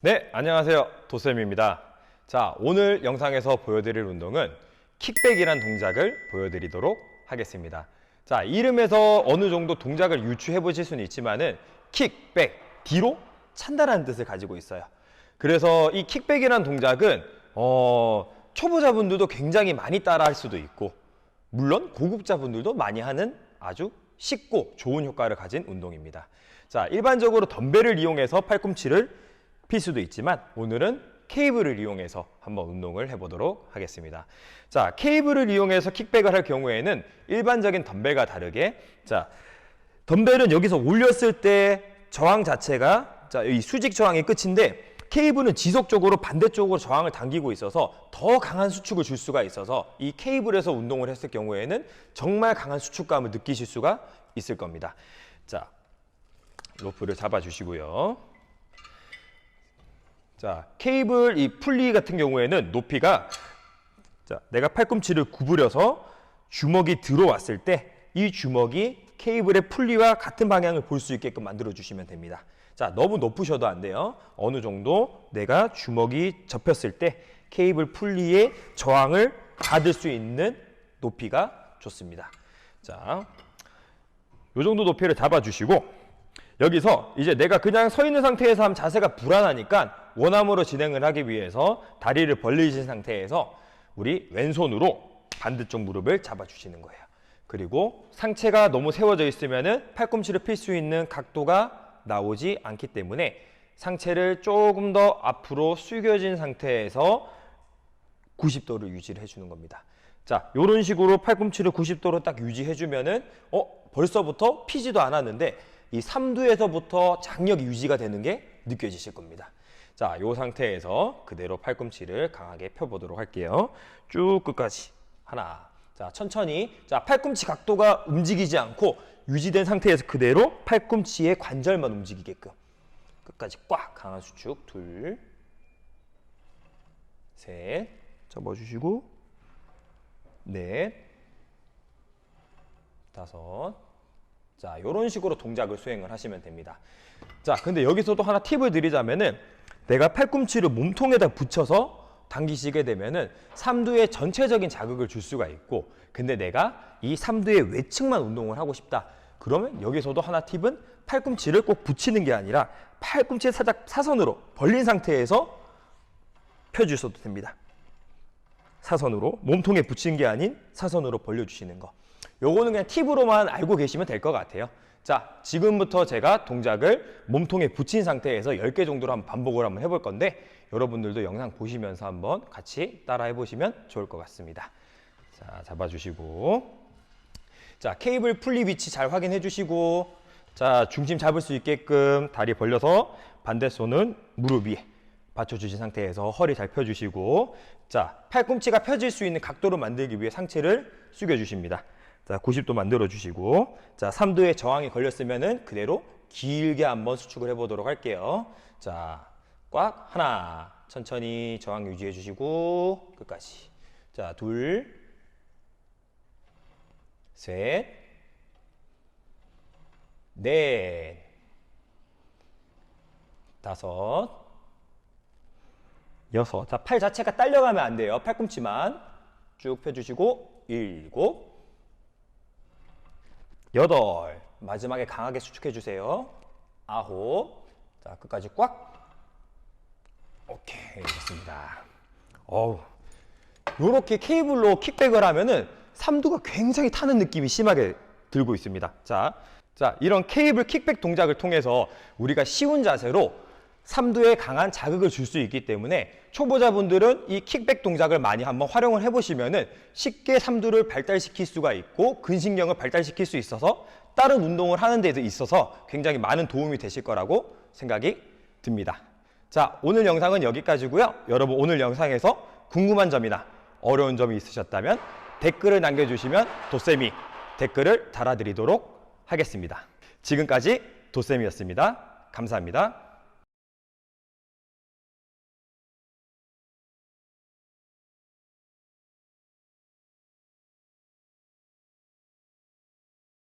네, 안녕하세요. 도쌤입니다. 자, 오늘 영상에서 보여드릴 운동은 킥백이란 동작을 보여드리도록 하겠습니다. 자, 이름에서 어느 정도 동작을 유추해 보실 수는 있지만은 킥백, 뒤로 찬다라는 뜻을 가지고 있어요. 그래서 이 킥백이란 동작은 어, 초보자분들도 굉장히 많이 따라 할 수도 있고 물론 고급자분들도 많이 하는 아주 쉽고 좋은 효과를 가진 운동입니다. 자, 일반적으로 덤벨을 이용해서 팔꿈치를 필 수도 있지만 오늘은 케이블을 이용해서 한번 운동을 해보도록 하겠습니다. 자, 케이블을 이용해서 킥백을 할 경우에는 일반적인 덤벨과 다르게 자, 덤벨은 여기서 올렸을 때 저항 자체가 자, 이 수직 저항이 끝인데 케이블은 지속적으로 반대쪽으로 저항을 당기고 있어서 더 강한 수축을 줄 수가 있어서 이 케이블에서 운동을 했을 경우에는 정말 강한 수축감을 느끼실 수가 있을 겁니다. 자, 로프를 잡아 주시고요. 자, 케이블 이 풀리 같은 경우에는 높이가 자, 내가 팔꿈치를 구부려서 주먹이 들어왔을 때 이 주먹이 케이블의 풀리와 같은 방향을 볼 수 있게끔 만들어 주시면 됩니다. 자, 너무 높으셔도 안 돼요. 어느 정도 내가 주먹이 접혔을 때 케이블 풀리의 저항을 받을 수 있는 높이가 좋습니다. 자, 요 정도 높이를 잡아 주시고 여기서 이제 내가 그냥 서 있는 상태에서 하면 자세가 불안하니까 원암으로 진행을 하기 위해서 다리를 벌리신 상태에서 우리 왼손으로 반대쪽 무릎을 잡아주시는 거예요. 그리고 상체가 너무 세워져 있으면은 팔꿈치를 필 수 있는 각도가 나오지 않기 때문에 상체를 조금 더 앞으로 숙여진 상태에서 90도를 유지를 해주는 겁니다. 자, 이런 식으로 팔꿈치를 90도로 딱 유지해주면은 어 벌써부터 피지도 않았는데 이 3두에서부터 장력이 유지가 되는 게 느껴지실 겁니다. 자, 이 상태에서 그대로 팔꿈치를 강하게 펴보도록 할게요. 쭉 끝까지 하나. 자, 천천히. 자, 팔꿈치 각도가 움직이지 않고 유지된 상태에서 그대로 팔꿈치의 관절만 움직이게끔 끝까지 꽉 강한 수축 둘, 셋, 접어주시고 넷, 다섯. 자, 이런 식으로 동작을 수행을 하시면 됩니다. 자, 근데 여기서도 하나 팁을 드리자면은 내가 팔꿈치를 몸통에다 붙여서 당기시게 되면은 삼두에 전체적인 자극을 줄 수가 있고 근데 내가 이 삼두의 외측만 운동을 하고 싶다. 그러면 여기서도 하나 팁은 팔꿈치를 꼭 붙이는 게 아니라 팔꿈치 살짝 사선으로 벌린 상태에서 펴주셔도 됩니다. 사선으로 몸통에 붙인 게 아닌 사선으로 벌려주시는 거. 요거는 그냥 팁으로만 알고 계시면 될 것 같아요. 자, 지금부터 제가 동작을 몸통에 붙인 상태에서 10개 정도로 한번 반복을 한번 해볼 건데 여러분들도 영상 보시면서 한번 같이 따라 해보시면 좋을 것 같습니다. 자, 잡아주시고 자, 케이블 풀리 위치 잘 확인해 주시고 자, 중심 잡을 수 있게끔 다리 벌려서 반대 손은 무릎 위에 받쳐주신 상태에서 허리 잘 펴주시고 자 팔꿈치가 펴질 수 있는 각도로 만들기 위해 상체를 숙여주십니다. 자 90도 만들어 주시고 자 3도의 저항이 걸렸으면은 그대로 길게 한번 수축을 해 보도록 할게요. 자 꽉 하나 천천히 저항 유지해 주시고 끝까지 자 둘, 셋, 넷, 다섯, 여섯. 자, 팔 자체가 딸려가면 안 돼요. 팔꿈치만 쭉 펴주시고, 일곱, 여덟. 마지막에 강하게 수축해 주세요. 아홉. 자, 끝까지 꽉. 오케이. 좋습니다. 어우. 요렇게 케이블로 킥백을 하면은 삼두가 굉장히 타는 느낌이 심하게 들고 있습니다. 자, 자, 이런 케이블 킥백 동작을 통해서 우리가 쉬운 자세로 삼두에 강한 자극을 줄 수 있기 때문에 초보자분들은 이 킥백 동작을 많이 한번 활용을 해보시면은 쉽게 삼두를 발달시킬 수가 있고 근신경을 발달시킬 수 있어서 다른 운동을 하는 데 있어서 굉장히 많은 도움이 되실 거라고 생각이 듭니다. 자, 오늘 영상은 여기까지고요. 여러분 오늘 영상에서 궁금한 점이나 어려운 점이 있으셨다면 댓글을 남겨주시면 도쌤이 댓글을 달아드리도록 하겠습니다. 지금까지 도쌤이었습니다. 감사합니다.